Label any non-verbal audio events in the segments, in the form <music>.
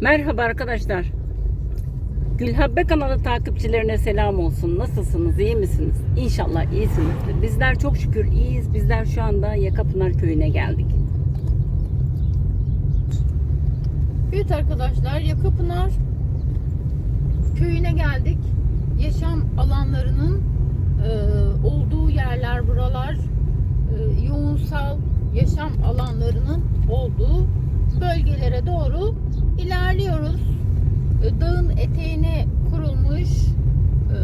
Merhaba arkadaşlar. Gülhabbe kanalı takipçilerine selam olsun. Nasılsınız? iyi misiniz? İnşallah iyisinizdir. Bizler çok şükür iyiyiz. Bizler şu anda Yakapınar köyüne geldik. Evet arkadaşlar Yakapınar köyüne geldik. Yaşam alanlarının e, olduğu yerler buralar. E, yoğunsal yaşam alanlarının olduğu bölgelere doğru ilerliyoruz. E, dağın eteğine kurulmuş e,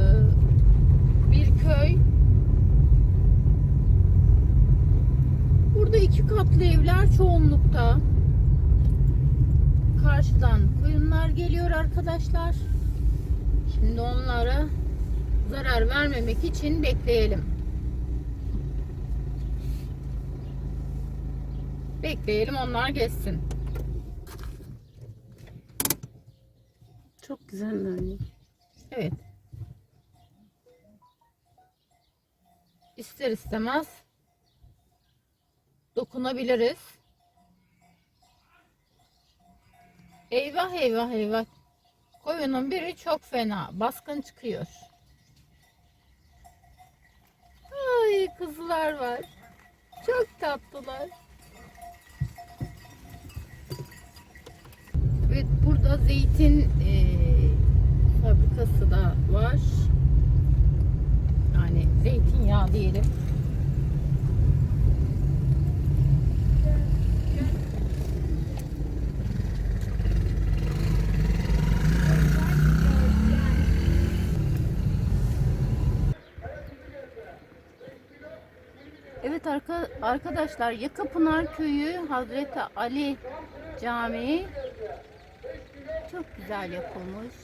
bir köy. Burada iki katlı evler çoğunlukta. Karşıdan koyunlar geliyor arkadaşlar. Şimdi onlara zarar vermemek için bekleyelim. Bekleyelim onlar geçsin. Çok güzeller. Evet. İster istemez dokunabiliriz. Eyvah eyvah eyvah. Koyunun biri çok fena. Baskın çıkıyor. Ay kızlar var. Çok tatlılar. Evet burada zeytin eee, fabrikası da var. Yani zeytinyağı diyelim. Evet arka, arkadaşlar Yakapınar Köyü Hazreti Ali Camii çok güzel yapılmış.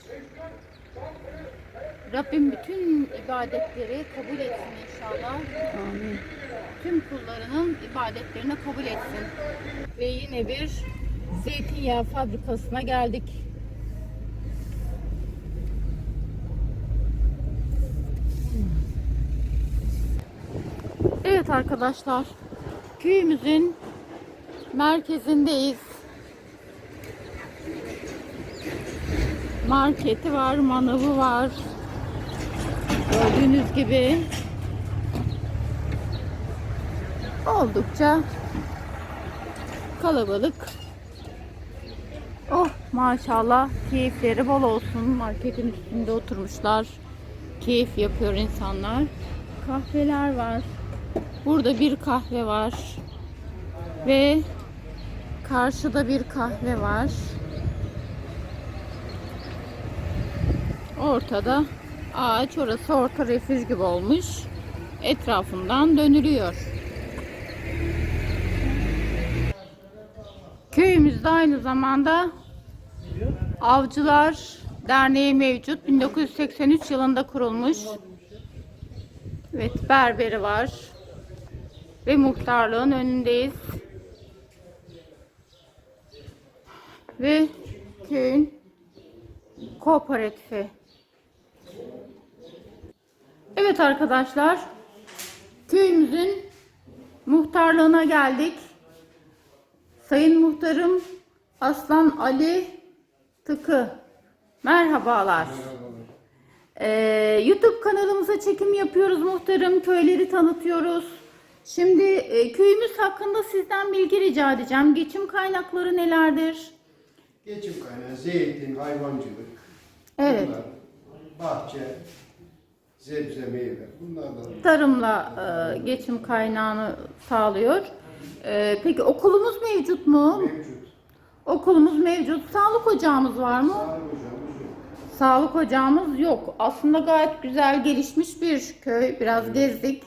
Rabbim bütün ibadetleri kabul etsin inşallah. Amin. Tüm kullarının ibadetlerini kabul etsin. Ve yine bir zeytinyağı fabrikasına geldik. Evet arkadaşlar. Köyümüzün merkezindeyiz. Marketi var, manavı var. Gördüğünüz gibi oldukça kalabalık. Oh maşallah keyifleri bol olsun. Marketin üstünde oturmuşlar. Keyif yapıyor insanlar. Kahveler var. Burada bir kahve var. Ve karşıda bir kahve var. Ortada ağaç orası orta refüj gibi olmuş. Etrafından dönülüyor. Köyümüzde aynı zamanda Avcılar Derneği mevcut. 1983 yılında kurulmuş. Evet berberi var. Ve muhtarlığın önündeyiz. Ve köyün kooperatifi. Evet arkadaşlar. Köyümüzün muhtarlığına geldik. Sayın muhtarım Aslan Ali Tıkı. Merhabalar. Ee, YouTube kanalımıza çekim yapıyoruz muhtarım. Köyleri tanıtıyoruz. Şimdi e, köyümüz hakkında sizden bilgi rica edeceğim. Geçim kaynakları nelerdir? Geçim kaynağı zeytin, hayvancılık, Evet. bunlar, bahçe, sebze, meyve. Bunlardan Tarımla e, geçim kaynağını sağlıyor. E, peki okulumuz mevcut mu? mevcut. Okulumuz mevcut. Sağlık ocağımız var mı? Sağlık ocağımız yok. Sağlık ocağımız yok. Aslında gayet güzel gelişmiş bir köy. Biraz gezdik.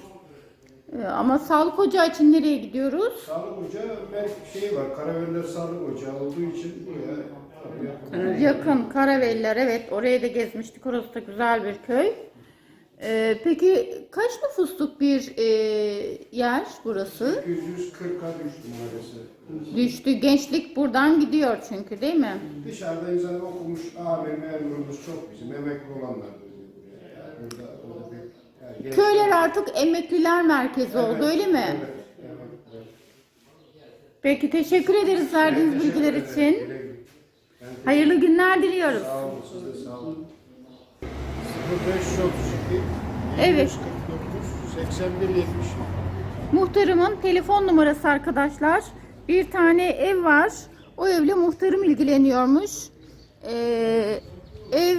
E, ama sağlık ocağı için nereye gidiyoruz? Sağlık ocağı belki şey var, Karaveller Sağlık Ocağı olduğu için buraya buraya- Yakın Karaveliler evet oraya da gezmiştik. Orası da güzel bir köy. E, peki kaç nüfusluk bir e, yer burası? 840'a düştü maalesef. Düştü. Gençlik buradan gidiyor çünkü değil mi? Dışarıda insan okumuş, amir, memurumuz çok bizim, emekli olanlar. Yani burada, burada yani gençler- Köyler artık emekliler merkezi oldu Evet, öyle mi? Evet, evet, evet. Peki teşekkür ederiz verdiğiniz Teşekkür bilgiler ederim. için. Güle güle. Hayırlı günler diliyoruz. Sağ olun siz de sağ olun. 0532 Evet. 49 81 70. Muhtarımın telefon numarası arkadaşlar. Bir tane ev var. O evle muhtarım ilgileniyormuş. Ee, ev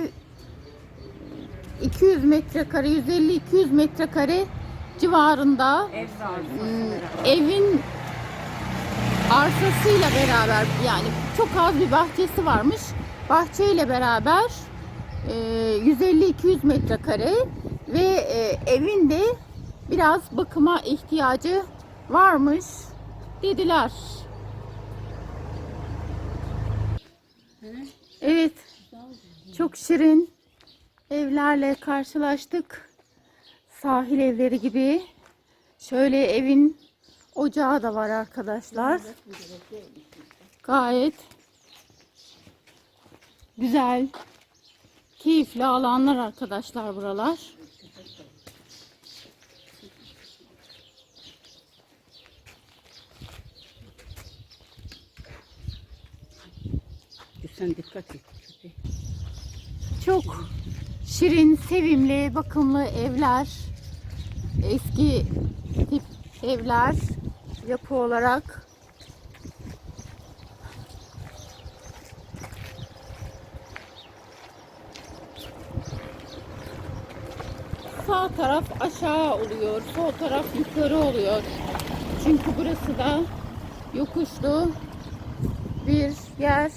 200 metrekare, 150-200 metrekare civarında. Ev. Hmm, evin arsasıyla beraber yani çok az bir bahçesi varmış. Bahçeyle beraber 150-200 metrekare ve e, evin de biraz bakıma ihtiyacı varmış dediler. Evet. Çok şirin evlerle karşılaştık. Sahil evleri gibi. Şöyle evin ocağı da var arkadaşlar. Gayet güzel, keyifli alanlar arkadaşlar buralar. Sen dikkat et. Çok şirin, sevimli, bakımlı evler. Eski tip evler yapı olarak. Sağ taraf aşağı oluyor, sol taraf yukarı oluyor. Çünkü burası da yokuşlu bir yer.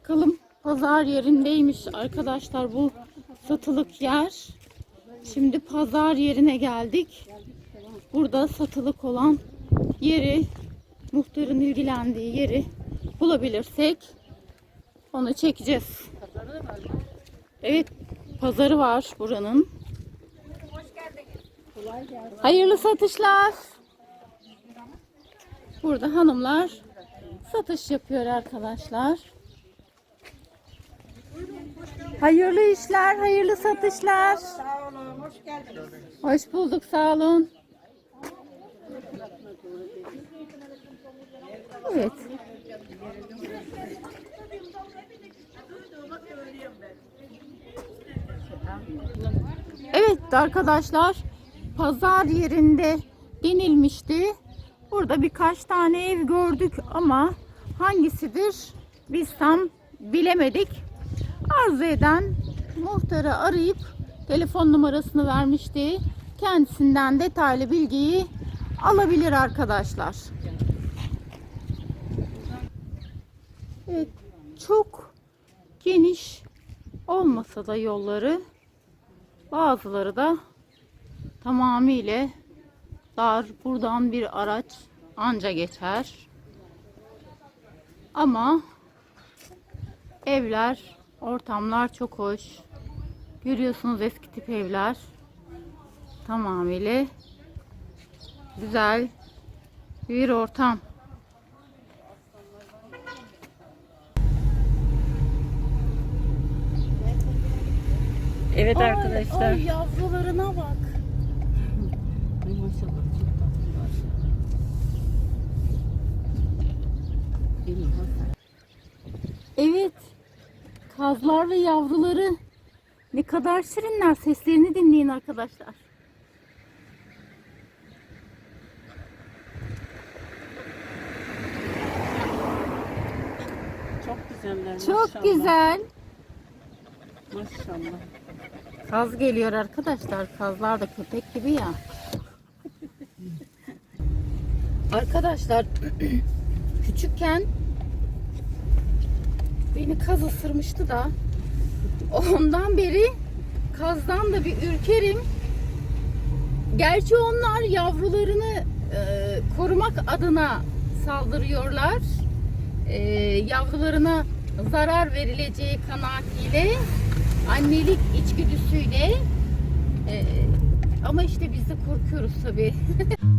Bakalım pazar yerindeymiş arkadaşlar bu satılık yer. Şimdi pazar yerine geldik. Burada satılık olan yeri, muhtarın ilgilendiği yeri bulabilirsek onu çekeceğiz. Evet, pazarı var buranın. Hayırlı satışlar. Burada hanımlar satış yapıyor arkadaşlar. Hayırlı işler, hayırlı satışlar. Sağ olun, hoş geldiniz. Hoş bulduk, sağ olun. Evet. Evet arkadaşlar, pazar yerinde denilmişti. Burada birkaç tane ev gördük ama hangisidir biz tam bilemedik. Arzu eden muhtarı arayıp telefon numarasını vermişti. Kendisinden detaylı bilgiyi alabilir arkadaşlar. Evet, çok geniş olmasa da yolları bazıları da tamamıyla dar. Buradan bir araç anca geçer. Ama evler, ortamlar çok hoş. Görüyorsunuz eski tip evler. Tamamıyla güzel bir ortam. Evet arkadaşlar. Ay yavrularına bak. Ay maşallah çok tatlılar. Evet. Kazlar ve yavruları ne kadar şirinler. Seslerini dinleyin arkadaşlar. Çok güzeller Çok maşallah. güzel. Maşallah. Kaz geliyor arkadaşlar. Kazlar da köpek gibi ya. arkadaşlar <clears throat> küçükken beni kaz ısırmıştı da ondan beri kazdan da bir ürkerim. Gerçi onlar yavrularını e, korumak adına saldırıyorlar. E, yavrularına zarar verileceği kanaatiyle annelik içgüdüsüyle e, ama işte biz de korkuyoruz tabii. <laughs>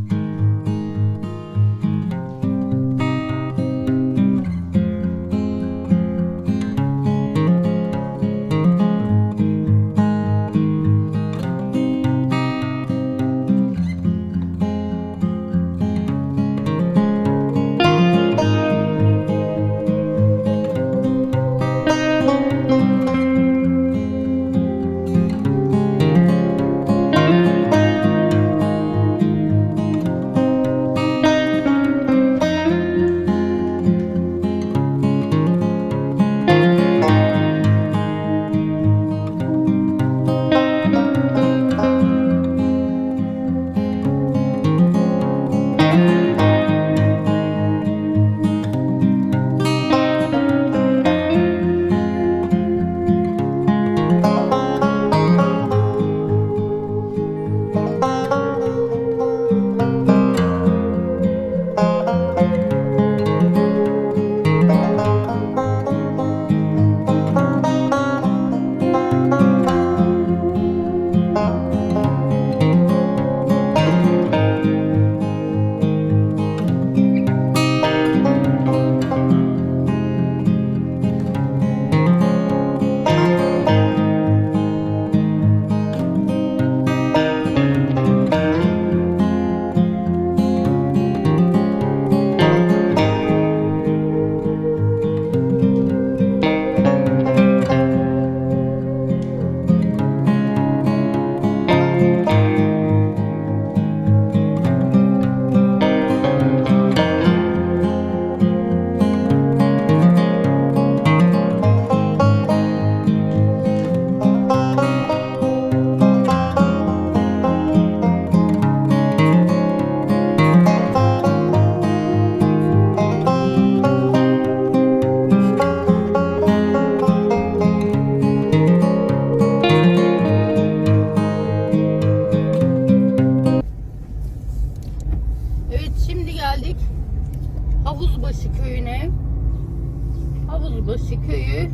Havuzbaşı köyü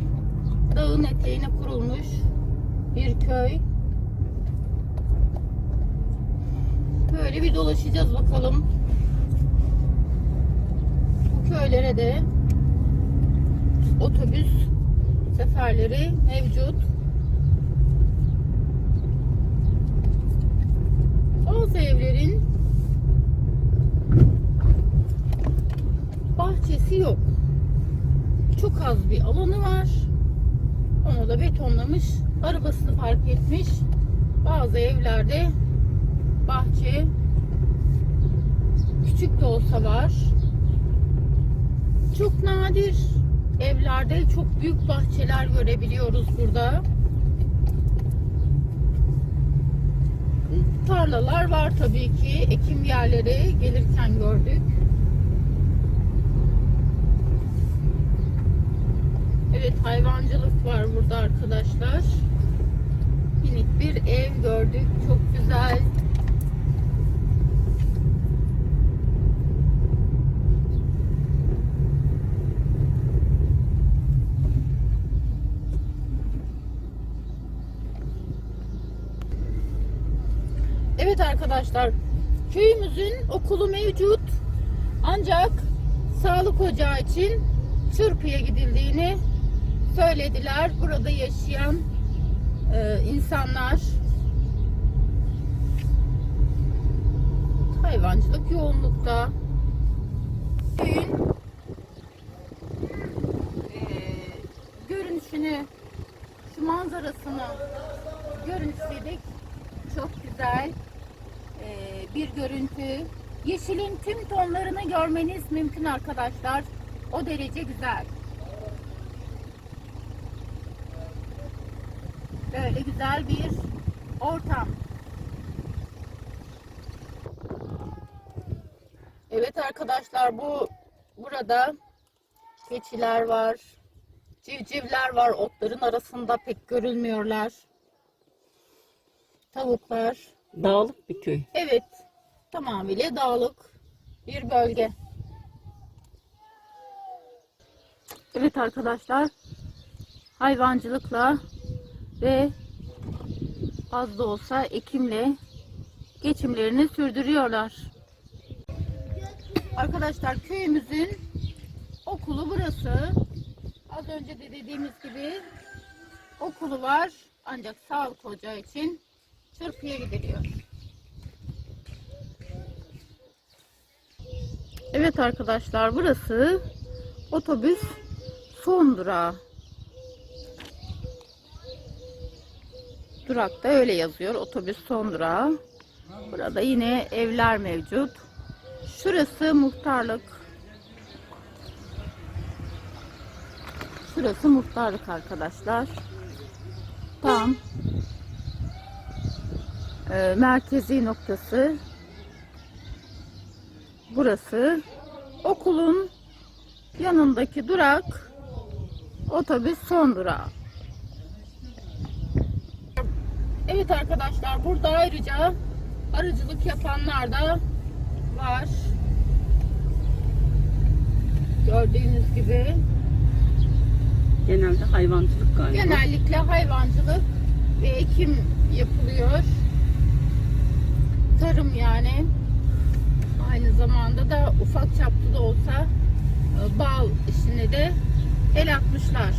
dağın eteğine kurulmuş bir köy. Böyle bir dolaşacağız bakalım. Bu köylere de otobüs seferleri mevcut. 16 evlerin bahçesi yok. Çok az bir alanı var. Onu da betonlamış. Arabasını park etmiş. Bazı evlerde bahçe küçük de olsa var. Çok nadir evlerde çok büyük bahçeler görebiliyoruz burada. Tarlalar var tabii ki. Ekim yerleri gelirken gördük. Evet hayvancılık var burada arkadaşlar. Minik bir ev gördük. Çok güzel. Evet arkadaşlar köyümüzün okulu mevcut. Ancak sağlık ocağı için Çırpı'ya gidildiğini söylediler. Burada yaşayan e, insanlar hayvancılık yoğunlukta. Köyün e, görünüşünü, şu manzarasını görün istedik. Çok güzel e, bir görüntü. Yeşilin tüm tonlarını görmeniz mümkün arkadaşlar. O derece güzel. Böyle güzel bir ortam. Evet arkadaşlar bu burada keçiler var. Civcivler var. Otların arasında pek görülmüyorlar. Tavuklar. Dağlık bir köy. Evet. Tamamıyla dağlık bir bölge. Evet arkadaşlar. Hayvancılıkla ve az da olsa ekimle geçimlerini sürdürüyorlar. Arkadaşlar köyümüzün okulu burası. Az önce de dediğimiz gibi okulu var. Ancak sağlık ocağı için çırpıya gidiliyor. Evet arkadaşlar burası otobüs son durağı. Durakta öyle yazıyor. Otobüs son durağı. Burada yine evler mevcut. Şurası muhtarlık. Şurası muhtarlık arkadaşlar. Tam e, merkezi noktası burası. Okulun yanındaki durak otobüs son durağı. Evet arkadaşlar burada ayrıca arıcılık yapanlar da var. Gördüğünüz gibi Genelde hayvancılık galiba. genellikle hayvancılık ve ekim yapılıyor. Tarım yani. Aynı zamanda da ufak çaplı da olsa e, bal işine de el atmışlar.